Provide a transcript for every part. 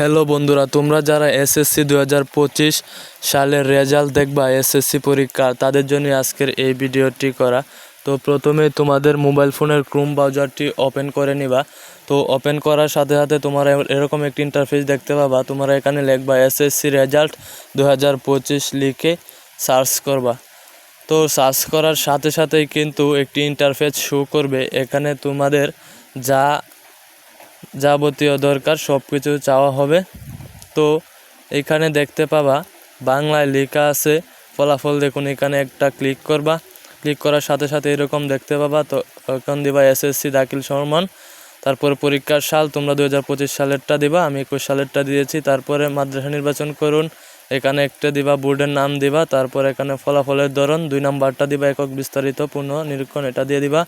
Hello বন্ধুরা, তোমরা যারা এসএসসি দু হাজার পঁচিশ সালের রেজাল্ট দেখবা এসএসসি পরীক্ষা, তাদের জন্য আজকের এই ভিডিওটি করা। তো প্রথমে তোমাদের মোবাইল ফোনের ক্রোম ব্রাউজারটি ওপেন করে নিবা। তো ওপেন করার সাথে সাথে তোমরা এরকম একটি ইন্টারফেস দেখতে পাবা। তোমরা এখানে লিখবা এসএসসি রেজাল্ট দু হাজার পঁচিশ লিখে সার্চ করবা। তো সার্চ করার সাথে সাথেই কিন্তু একটি ইন্টারফেস শো করবে। এখানে তোমাদের যা যাবতীয় দরকার সব কিছু চাওয়া হবে। তো এখানে দেখতে পাবা, বাংলায় লেখা আছে, ফলাফল দেখুন, এখানে একটা ক্লিক করবা। ক্লিক করার সাথে সাথে এরকম দেখতে পাবা, তো এখন দিবা এসএসসি দাখিল সম্মান তারপর পরীক্ষার সাল, তোমরা দু হাজার পঁচিশ সালেরটা দিবা, আমি একুশ সালেরটা দিয়েছি। তারপরে মাদ্রাসা নির্বাচন করুন, এখানে একটা দিবা, বোর্ডের নাম দিবা, তারপর এখানে ফলাফলের ধরন, দুই নাম্বারটা দিবা, একক বিস্তারিত, পূর্ণ, নিরীক্ষণ, এটা দিয়ে দিবা।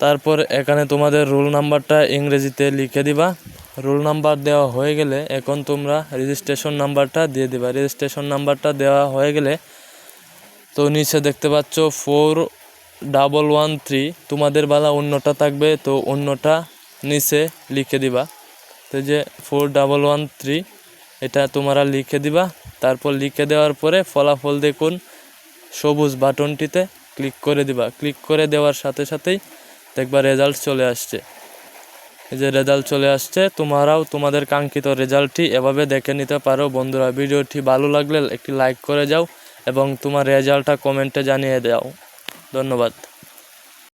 তারপর এখানে তোমাদের রোল নাম্বারটা ইংরেজিতে লিখে দিবা। রোল নাম্বার দেওয়া হয়ে গেলে এখন তোমরা রেজিস্ট্রেশন নাম্বারটা দিয়ে দিবা। রেজিস্ট্রেশন নাম্বারটা দেওয়া হয়ে গেলে তো নিচে দেখতে পাচ্ছ ফোর ডাবল ওয়ান থ্রি তোমাদের বেলা অন্যটা থাকবে, তো অন্যটা নিচে লিখে দিবা। তো যে ফোর ডাবল ওয়ান থ্রি এটা তোমরা লিখে দিবা। তারপর লিখে দেওয়ার পরে ফলাফল দেখুন। সবুজ বাটনটিতে ক্লিক করে দিবা। ক্লিক করে দেওয়ার সাথে সাথেই দেখবা রেজাল্ট চলে আসছে। এই যে রেজাল্ট চলে আসছে, তোমরাও তোমাদের কাঙ্ক্ষিত রেজাল্টটি এভাবে দেখে নিতে পারো। বন্ধুরা, ভিডিওটি ভালো লাগলে একটি লাইক করে যাও এবং তোমার রেজাল্টটা কমেন্টে জানিয়ে দাও। ধন্যবাদ।